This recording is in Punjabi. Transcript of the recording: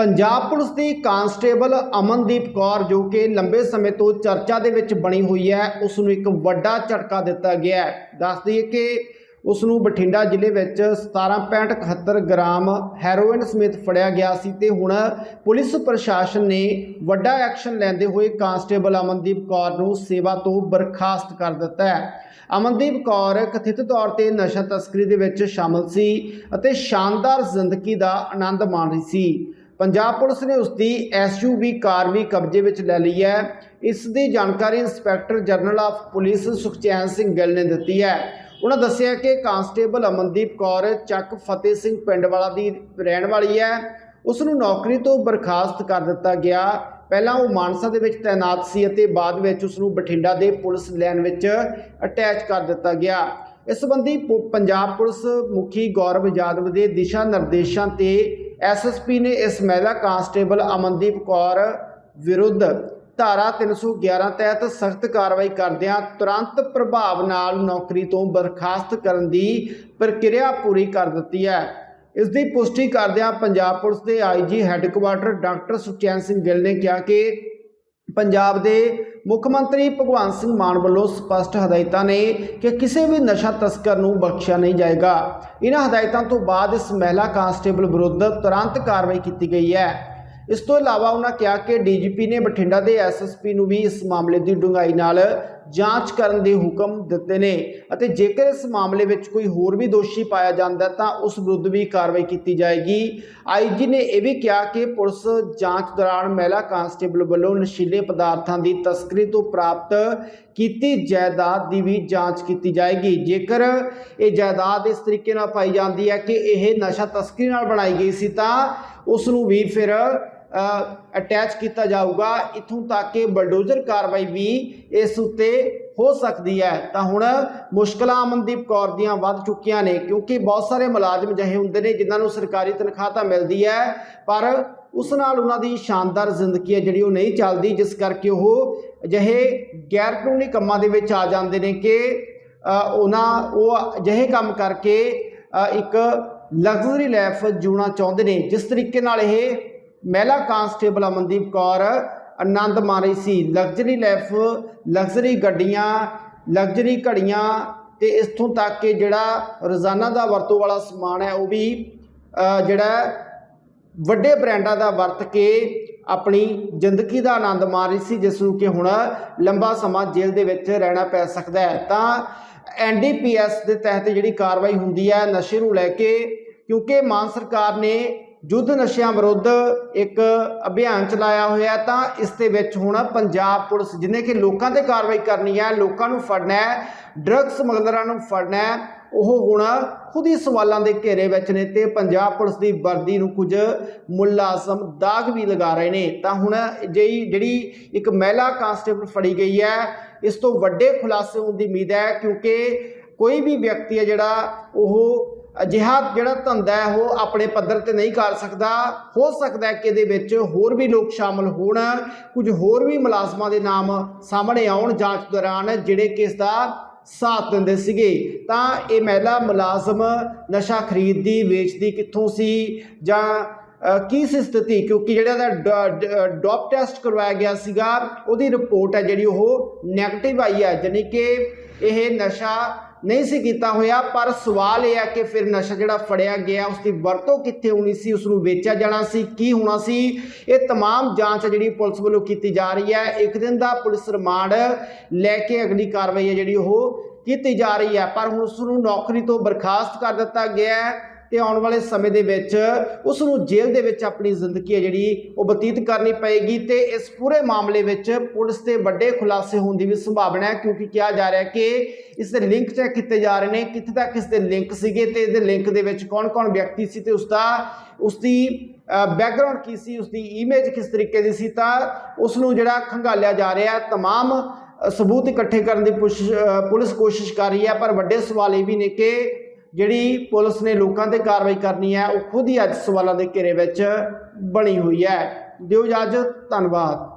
ਪੰਜਾਬ ਪੁਲਿਸ ਦੀ ਕਾਂਸਟੇਬਲ ਅਮਨਦੀਪ ਕੌਰ ਜੋ ਕਿ ਲੰਬੇ ਸਮੇਂ ਤੋਂ ਚਰਚਾ ਦੇ ਵਿੱਚ ਬਣੀ ਹੋਈ ਹੈ ਉਸ ਨੂੰ ਇੱਕ ਵੱਡਾ ਝਟਕਾ ਦਿੱਤਾ ਗਿਆ ਹੈ। ਦੱਸ ਦਈਏ ਕਿ ਉਸ ਨੂੰ ਬਠਿੰਡਾ ਜ਼ਿਲ੍ਹੇ ਵਿੱਚ 17.71 ਗ੍ਰਾਮ ਹੈਰੋਇਨ ਸਮੇਤ ਫੜਿਆ ਗਿਆ ਸੀ ਤੇ ਹੁਣ ਪੁਲਿਸ ਪ੍ਰਸ਼ਾਸਨ ਨੇ ਵੱਡਾ ਐਕਸ਼ਨ ਲੈਂਦੇ ਹੋਏ ਕਾਂਸਟੇਬਲ ਅਮਨਦੀਪ ਕੌਰ ਨੂੰ ਸੇਵਾ ਤੋਂ ਬਰਖਾਸਤ ਕਰ ਦਿੱਤਾ ਹੈ। ਅਮਨਦੀਪ ਕੌਰ ਕਥਿਤ ਤੌਰ ਤੇ ਨਸ਼ਾ ਤਸਕਰੀ ਦੇ ਵਿੱਚ ਸ਼ਾਮਲ ਸੀ ਅਤੇ ਸ਼ਾਨਦਾਰ ਜ਼ਿੰਦਗੀ ਦਾ ਆਨੰਦ ਮਾਣ ਰਹੀ ਸੀ। ਪੰਜਾਬ ਪੁਲਿਸ ਨੇ ਉਸ ਦੀ ਐਸਯੂਵੀ ਕਾਰ ਵੀ ਕਬਜ਼ੇ ਵਿੱਚ ਲੈ ਲਈ ਹੈ। ਇਸ ਦੀ ਜਾਣਕਾਰੀ inspector general of police Sukhchain Singh Gill ਨੇ ਦਿੱਤੀ ਹੈ। ਉਹਨਾਂ ਦੱਸਿਆ ਕਿ ਕਾਂਸਟੇਬਲ ਅਮਨਦੀਪ ਕੌਰ ਚੱਕ ਫਤਿਹ ਸਿੰਘ ਪਿੰਡ ਵਾਲਾ ਦੀ ਰਹਿਣ ਵਾਲੀ ਹੈ। ਉਸ ਨੂੰ ਨੌਕਰੀ ਤੋਂ ਬਰਖਾਸਤ ਕਰ ਦਿੱਤਾ ਗਿਆ। ਪਹਿਲਾਂ ਉਹ ਮਾਨਸਾ ਦੇ ਵਿੱਚ ਤਾਇਨਾਤ ਸੀ ਅਤੇ ਬਾਅਦ ਵਿੱਚ ਉਸ ਨੂੰ ਬਠਿੰਡਾ ਦੇ ਪੁਲਿਸ ਲਾਈਨ ਵਿੱਚ ਅਟੈਚ ਕਰ ਦਿੱਤਾ ਗਿਆ। ਇਸ ਸੰਬੰਧੀ ਪੁ- ਪੰਜਾਬ ਪੁਲਿਸ ਮੁਖੀ ਗੌਰਵ ਯਾਦਵ ਦੇ ਦਿਸ਼ਾ ਨਿਰਦੇਸ਼ਾਂ ਤੇ ਐਸਐਸਪੀ ਨੇ ਇਸ ਮਹਿਲਾ ਕਾਂਸਟੇਬਲ ਅਮਨਦੀਪ ਕੌਰ ਵਿਰੁੱਧ ਧਾਰਾ 311 ਤਹਿਤ ਸਖਤ ਕਾਰਵਾਈ ਕਰਦਿਆਂ ਤੁਰੰਤ ਪ੍ਰਭਾਵ ਨਾਲ ਨੌਕਰੀ ਤੋਂ ਬਰਖਾਸਤ ਕਰਨ ਦੀ ਪ੍ਰਕਿਰਿਆ ਪੂਰੀ ਕਰ ਦਿੱਤੀ ਹੈ। ਇਸ ਦੀ ਪੁਸ਼ਟੀ ਕਰਦਿਆਂ ਪੰਜਾਬ ਪੁਲਿਸ ਦੇ IG headquarter doctor Suchain Singh Gill ਨੇ ਕਿਹਾ ਕਿ ਪੰਜਾਬ ਦੇ ਮੁੱਖ ਮੰਤਰੀ ਭਗਵੰਤ ਸਿੰਘ ਮਾਨ ਵੱਲੋਂ ਸਪਸ਼ਟ ਹਦਾਇਤਾਂ ਨੇ ਕਿ ਕਿਸੇ ਵੀ ਨਸ਼ਾ ਤਸਕਰ ਨੂੰ ਬਖਸ਼ਿਆ ਨਹੀਂ ਜਾਏਗਾ। ਇਹਨਾਂ ਹਦਾਇਤਾਂ ਤੋਂ ਬਾਅਦ ਇਸ ਮਹਿਲਾ ਕਾਂਸਟੇਬਲ ਵਿਰੁੱਧ ਤੁਰੰਤ ਕਾਰਵਾਈ ਕੀਤੀ ਗਈ ਹੈ। ਇਸ ਤੋਂ ਇਲਾਵਾ ਉਹਨਾਂ ਕਿਹਾ ਕਿ ਡੀਜੀਪੀ ਨੇ ਬਠਿੰਡਾ ਦੇ ਐਸਐਸਪੀ ਨੂੰ ਵੀ ਇਸ ਮਾਮਲੇ ਦੀ ਡੂੰਘਾਈ ਨਾਲ ਜਾਂਚ ਕਰਨ ਦੇ ਹੁਕਮ ਦਿੱਤੇ ਨੇ ਅਤੇ ਜੇਕਰ ਇਸ ਮਾਮਲੇ ਵਿੱਚ ਕੋਈ ਹੋਰ ਵੀ ਦੋਸ਼ੀ ਪਾਇਆ ਜਾਂਦਾ ਤਾਂ ਉਸ ਵਿਰੁੱਧ ਵੀ ਕਾਰਵਾਈ ਕੀਤੀ ਜਾਏਗੀ। ਆਈਜੀ ਨੇ ਇਹ ਵੀ ਕਿਹਾ ਕਿ ਪੁਲਿਸ ਜਾਂਚ ਦੌਰਾਨ ਮਹਿਲਾ ਕਾਂਸਟੇਬਲ ਵੱਲੋਂ ਨਸ਼ੀਲੇ ਪਦਾਰਥਾਂ ਦੀ ਤਸਕਰੀ ਤੋਂ ਪ੍ਰਾਪਤ ਕੀਤੀ ਜਾਇਦਾਦ ਦੀ ਵੀ ਜਾਂਚ ਕੀਤੀ ਜਾਏਗੀ। ਜੇਕਰ ਇਹ ਜਾਇਦਾਦ ਇਸ ਤਰੀਕੇ ਨਾਲ ਪਾਈ ਜਾਂਦੀ ਹੈ ਕਿ ਇਹ ਨਸ਼ਾ ਤਸਕਰੀ ਨਾਲ ਬਣਾਈ ਗਈ ਸੀ ਤਾਂ ਉਸ ਨੂੰ ਵੀ ਫਿਰ ਅਟੈਚ ਕੀਤਾ ਜਾਊਗਾ ਇਥੋਂ ਤੱਕ ਕਿ ਬਲਡੋਜ਼ਰ ਕਾਰਵਾਈ ਵੀ ਇਸ ਉੱਤੇ ਹੋ ਸਕਦੀ ਹੈ। ਤਾਂ ਹੁਣ ਮੁਸ਼ਕਲਾਂ ਅਮਨਦੀਪ ਕੌਰ ਦੀਆਂ ਵੱਧ ਚੁੱਕੀਆਂ ਨੇ, ਕਿਉਂਕਿ ਬਹੁਤ ਸਾਰੇ ਮੁਲਾਜ਼ਮ ਜਿਹੇ ਹੁੰਦੇ ਨੇ ਜਿਨ੍ਹਾਂ ਨੂੰ ਸਰਕਾਰੀ ਤਨਖਾਹ ਤਾਂ ਮਿਲਦੀ ਹੈ, ਪਰ ਉਸ ਨਾਲ ਉਹਨਾਂ ਦੀ ਸ਼ਾਨਦਾਰ ਜ਼ਿੰਦਗੀ ਹੈ ਜਿਹੜੀ ਉਹ ਨਹੀਂ ਚੱਲਦੀ, ਜਿਸ ਕਰਕੇ ਉਹ ਅਜਿਹੇ ਗੈਰ ਕਾਨੂੰਨੀ ਕੰਮਾਂ ਦੇ ਵਿੱਚ ਆ ਜਾਂਦੇ ਨੇ ਕਿ ਉਹਨਾਂ, ਉਹ ਅਜਿਹੇ ਕੰਮ ਕਰਕੇ ਇੱਕ ਲਗਜ਼ਰੀ ਲਾਈਫ ਜਿਉਣਾ ਚਾਹੁੰਦੇ ਨੇ। ਜਿਸ ਤਰੀਕੇ ਨਾਲ ਇਹ ਮਹਿਲਾ ਕਾਂਸਟੇਬਲ ਅਮਨਦੀਪ ਕੌਰ, ਆਨੰਦ ਮਾਣ ਰਹੀ ਸੀ। ਲਗਜ਼ਰੀ ਲਾਈਫ, ਲਗਜ਼ਰੀ ਗੱਡੀਆਂ, ਲਗਜ਼ਰੀ ਘੜੀਆਂ ਤੇ ਇਥੋਂ ਤੱਕ ਕਿ ਜਿਹੜਾ ਰੋਜ਼ਾਨਾ ਦਾ ਵਰਤੋਂ ਵਾਲਾ ਸਮਾਨ ਹੈ ਉਹ ਵੀ ਜਿਹੜਾ ਵੱਡੇ ਬ੍ਰਾਂਡਾਂ ਦਾ ਵਰਤ ਕੇ ਆਪਣੀ ਜ਼ਿੰਦਗੀ ਦਾ ਆਨੰਦ ਮਾਣ ਰਹੀ ਸੀ, ਜਿਸ ਨੂੰ ਕਿ ਹੁਣ ਲੰਬਾ ਸਮਾਂ ਜੇਲ੍ਹ ਦੇ ਵਿੱਚ ਰਹਿਣਾ ਪੈ ਸਕਦਾ ਹੈ। ਤਾਂ ਐਨਡੀਪੀਐਸ ਦੇ ਤਹਿਤ ਜਿਹੜੀ ਕਾਰਵਾਈ ਹੁੰਦੀ ਹੈ, ਨਸ਼ੇ ਨੂੰ ਲੈ ਕੇ, ਕਿਉਂਕਿ ਮਾਨ ਸਰਕਾਰ ਨੇ ਯੁੱਧ ਨਸ਼ਿਆਂ ਵਿਰੁੱਧ ਇੱਕ ਅਭਿਆਨ ਚਲਾਇਆ ਹੋਇਆ ਤਾਂ ਇਸ ਦੇ ਵਿੱਚ ਹੁਣ ਪੰਜਾਬ ਪੁਲਿਸ ਜਿਹਨੇ ਕਿ ਲੋਕਾਂ ਤੇ ਕਾਰਵਾਈ ਕਰਨੀ ਹੈ, ਲੋਕਾਂ ਨੂੰ ਫੜਨਾ ਹੈ ਡਰੱਗ ਸਮਗਲਰਾਂ ਨੂੰ ਫੜਨਾ ਹੈ, ਉਹ ਹੁਣ ਖੁਦ ਹੀ ਸਵਾਲਾਂ ਦੇ ਘੇਰੇ ਵਿੱਚ ਨੇ ਤੇ ਪੰਜਾਬ ਪੁਲਿਸ ਦੀ ਵਰਦੀ ਨੂੰ ਕੁਝ ਮੁਲਾਜ਼ਮ ਦਾਗ ਵੀ ਲਗਾ ਰਹੇ ਨੇ। ਤਾਂ ਹੁਣ ਜਿਹੀ ਜਿਹੜੀ ਇੱਕ ਮਹਿਲਾ ਕਾਂਸਟੇਬਲ ਫੜੀ ਗਈ ਹੈ, ਇਸ ਤੋਂ ਵੱਡੇ ਖੁਲਾਸੇ ਹੋਣ ਦੀ ਉਮੀਦ ਹੈ ਕਿਉਂਕਿ ਕੋਈ ਵੀ ਵਿਅਕਤੀ ਹੈ ਜਿਹੜਾ ਉਹ ਅਜਿਹਾ ਜਿਹੜਾ ਧੰਦਾ ਹੈ, ਉਹ ਆਪਣੇ ਪੱਧਰ ਤੇ ਨਹੀਂ ਕਰ ਸਕਦਾ। ਹੋ ਸਕਦਾ ਹੈ ਕਿ ਇਹਦੇ ਵਿੱਚ ਹੋਰ ਵੀ ਲੋਕ ਸ਼ਾਮਲ ਹੋਣ, ਕੁਝ ਹੋਰ ਵੀ ਮੁਲਾਜ਼ਮਾਂ ਦੇ ਨਾਮ ਸਾਹਮਣੇ ਆਉਣ ਜਾਂਚ ਦੌਰਾਨ, ਜਿਹੜੇ ਕਿ ਇਸ ਦਾ ਸਾਥ ਦਿੰਦੇ ਸੀਗੇ। ਤਾਂ ਇਹ ਮਹਿਲਾ ਮੁਲਾਜ਼ਮ ਨਸ਼ਾ ਖਰੀਦਦੀ, ਵੇਚਦੀ ਕਿੱਥੋਂ ਸੀ? ਜਾਂ ਕੀ ਸੀ ਸਥਿਤੀ? ਕਿਉਂਕਿ ਜਿਹੜਾ ਦਾ ਡੋਪ ਟੈਸਟ ਕਰਵਾਇਆ ਗਿਆ ਸੀਗਾ, ਉਹਦੀ ਰਿਪੋਰਟ ਹੈ ਜਿਹੜੀ ਉਹ ਨੈਗੇਟਿਵ ਆਈ ਹੈ। ਜਾਣੀ ਕਿ ਇਹ ਨਸ਼ਾ ਨਹੀਂ ਸੀ ਕੀਤਾ ਹੋਇਆ ਪਰ ਸਵਾਲ ਇਹ ਹੈ ਕਿ ਫਿਰ ਨਸ਼ਾ ਜਿਹੜਾ ਫੜਿਆ ਗਿਆ ਉਸ ਦੀ ਵਰਤੋਂ ਕਿੱਥੇ ਹੋਣੀ ਸੀ ਉਸ ਨੂੰ ਵੇਚਿਆ ਜਾਣਾ ਸੀ ਕੀ ਹੋਣਾ ਸੀ ਇਹ तमाम ਜਾਂਚ ਹੈ ਜਿਹੜੀ ਪੁਲਿਸ ਵੱਲੋਂ ਕੀਤੀ ਜਾ ਰਹੀ ਹੈ ਇੱਕ ਦਿਨ ਦਾ ਪੁਲਿਸ ਰਿਮਾਂਡ ਲੈ ਕੇ ਅਗਲੀ ਕਾਰਵਾਈ ਹੈ ਜਿਹੜੀ ਉਹ ਕੀਤੀ ਜਾ ਰਹੀ ਹੈ ਪਰ ਹੁਣ ਉਸ ਨੂੰ ਨੌਕਰੀ ਤੋਂ ਬਰਖਾਸਤ ਕਰ ਦਿੱਤਾ ਗਿਆ ਹੈ ਤੇ ਆਉਣ ਵਾਲੇ ਸਮੇਂ ਦੇ ਵਿੱਚ ਉਸ ਨੂੰ ਜੇਲ੍ਹ ਦੇ ਵਿੱਚ ਆਪਣੀ ਜ਼ਿੰਦਗੀ ਹੈ ਜਿਹੜੀ ਉਹ ਬਤੀਤ ਕਰਨੀ ਪਏਗੀ ਤੇ ਇਸ ਪੂਰੇ ਮਾਮਲੇ ਵਿੱਚ ਪੁਲਿਸ ਦੇ ਵੱਡੇ ਖੁਲਾਸੇ ਹੋਣ ਦੀ ਵੀ ਸੰਭਾਵਨਾ ਹੈ ਕਿਉਂਕਿ ਕਿਹਾ ਜਾ ਰਿਹਾ ਕਿ ਇਸ ਦੇ ਲਿੰਕ ਚੈੱਕ ਕੀਤੇ ਜਾ ਰਹੇ ਨੇ ਕਿੱਥੇ ਤੱਕ ਇਸ ਦੇ ਲਿੰਕ ਸੀਗੇ ਤੇ ਇਹਦੇ ਲਿੰਕ ਦੇ ਵਿੱਚ ਕੌਣ-ਕੌਣ ਵਿਅਕਤੀ ਸੀ ਤੇ ਉਸ ਦਾ ਉਸ ਦੀ ਬੈਕਗ੍ਰਾਉਂਡ ਕੀ ਸੀ ਉਸ ਦੀ ਇਮੇਜ ਕਿਸ ਤਰੀਕੇ ਦੀ ਸੀ ਤਾਂ ਉਸ ਨੂੰ ਜਿਹੜਾ ਖੰਗਾਲਿਆ ਜਾ ਰਿਹਾ ਹੈ तमाम ਅ, ਸਬੂਤ ਇਕੱਠੇ ਕਰਨ ਦੀ ਪੁਸ਼- ਅ, ਪੁਲਿਸ ਕੋਸ਼ਿਸ਼ ਕਰ ਰਹੀ ਹੈ ਪਰ ਵੱਡੇ ਸਵਾਲ ਇਹ ਵੀ ਨੇ ਕਿ ਜਿਹੜੀ ਪੁਲਿਸ ਨੇ ਲੋਕਾਂ ਤੇ ਕਾਰਵਾਈ ਕਰਨੀ ਹੈ, ਉਹ ਖੁਦ ਹੀ ਅੱਜ ਸਵਾਲਾਂ ਦੇ ਘੇਰੇ ਵਿੱਚ ਬਣੀ ਹੋਈ ਹੈ। ਦਿਓ ਇਜਾਜ਼ਤ ਧੰਨਵਾਦ।